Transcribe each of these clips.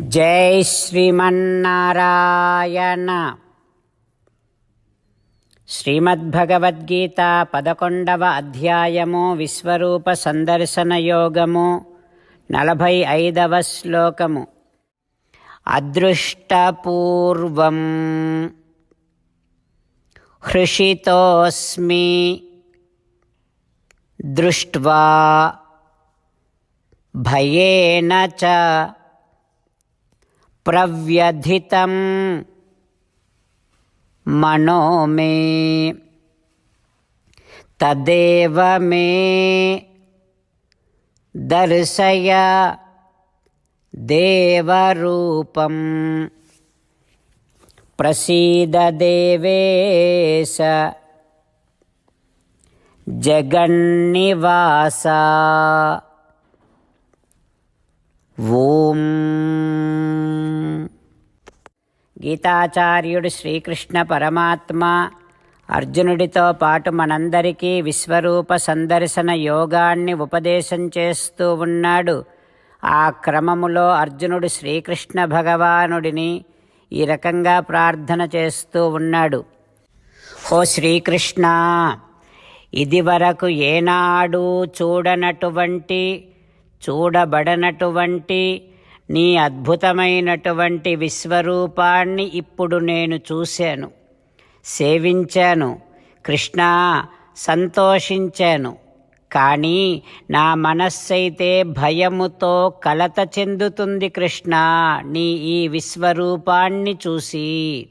జై శ్రీమన్నారాయణ. శ్రీమద్భగవద్గీత పదకొండవ అధ్యాయము విశ్వరూప సందర్శన యోగము నలభై ఐదవ శ్లోకము. అదృష్టపూర్వం హృషితోస్మి దృష్ట్వా భయేన చ ప్రవ్యధితం. మనో మే తదేవ మే. దర్శయ. దేవరూపం. ప్రసీద దేవేశ. జగన్నివాస. ఓం. గీతాచార్యుడు శ్రీకృష్ణ పరమాత్మ అర్జునుడితో పాటు మనందరికీ విశ్వరూప సందర్శన యోగాన్ని ఉపదేశం చేస్తూ ఉన్నాడు. ఆ క్రమములో అర్జునుడు శ్రీకృష్ణ భగవానుడిని ఈ రకంగా ప్రార్థన చేస్తూ ఉన్నాడు. ఓ శ్రీకృష్ణ ఇదివరకు ఏనాడు చూడనటువంటి చూడబడనటువంటి నీ అద్భుతమైనటువంటి విశ్వరూపాన్ని ఇప్పుడు నేను చూశాను. సేవించాను. కృష్ణ సంతోషించాను. కానీ నా మనస్సైతే భయముతో కలత చెందుతుంది కృష్ణ నీ ఈ విశ్వరూపాన్ని చూసి.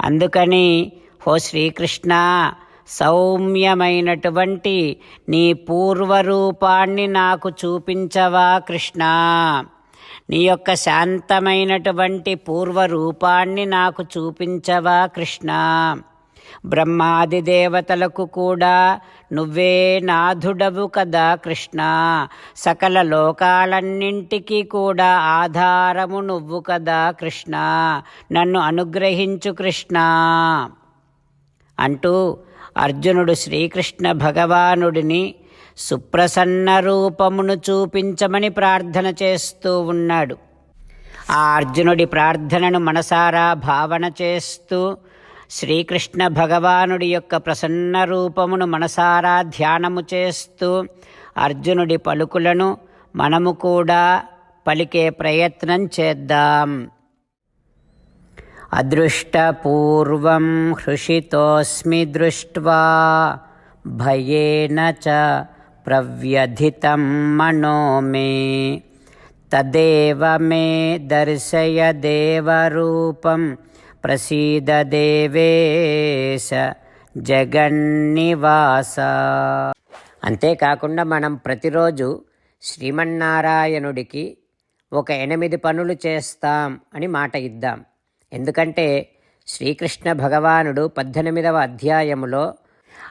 అందుకని ఓ శ్రీకృష్ణ సౌమ్యమైనటువంటి నీ పూర్వరూపాన్ని నాకు చూపించవా కృష్ణ? నీ యొక్క శాంతమైనటువంటి పూర్వరూపాన్ని నాకు చూపించవా కృష్ణ? బ్రహ్మాది దేవతలకు కూడా నువ్వే నాథుడవు కదా కృష్ణ? సకల లోకాలన్నింటికీ కూడా ఆధారము నువ్వు కదా కృష్ణ? నన్ను అనుగ్రహించు కృష్ణ! అంటూ అర్జునుడు శ్రీకృష్ణ భగవానుడిని సుప్రసన్న రూపమును చూపించమని ప్రార్థన చేస్తూ ఉన్నాడు. ఆ అర్జునుడి ప్రార్థనను మనసారా భావన చేస్తూ శ్రీకృష్ణ భగవానుడి యొక్క ప్రసన్న రూపమును మనసారా ధ్యానము చేస్తూ అర్జునుడి పలుకులను మనము కూడా పలికే ప్రయత్నం చేద్దాం. అదృష్టపూర్వం హృషితోస్మి దృష్ట్వా భయేన చ ప్రవ్యధితం మనో మే తదేవ మే దర్శయ దేవరూపం ప్రసీద దేవేశ జగన్నివాస అంతేకాకుండా మనం ప్రతిరోజు శ్రీమన్నారాయణుడికి ఒక ఎనిమిది పనులు చేస్తాం అని మాట ఇద్దాం. ఎందుకంటే శ్రీకృష్ణ భగవానుడు పద్దెనిమిదవ అధ్యాయములో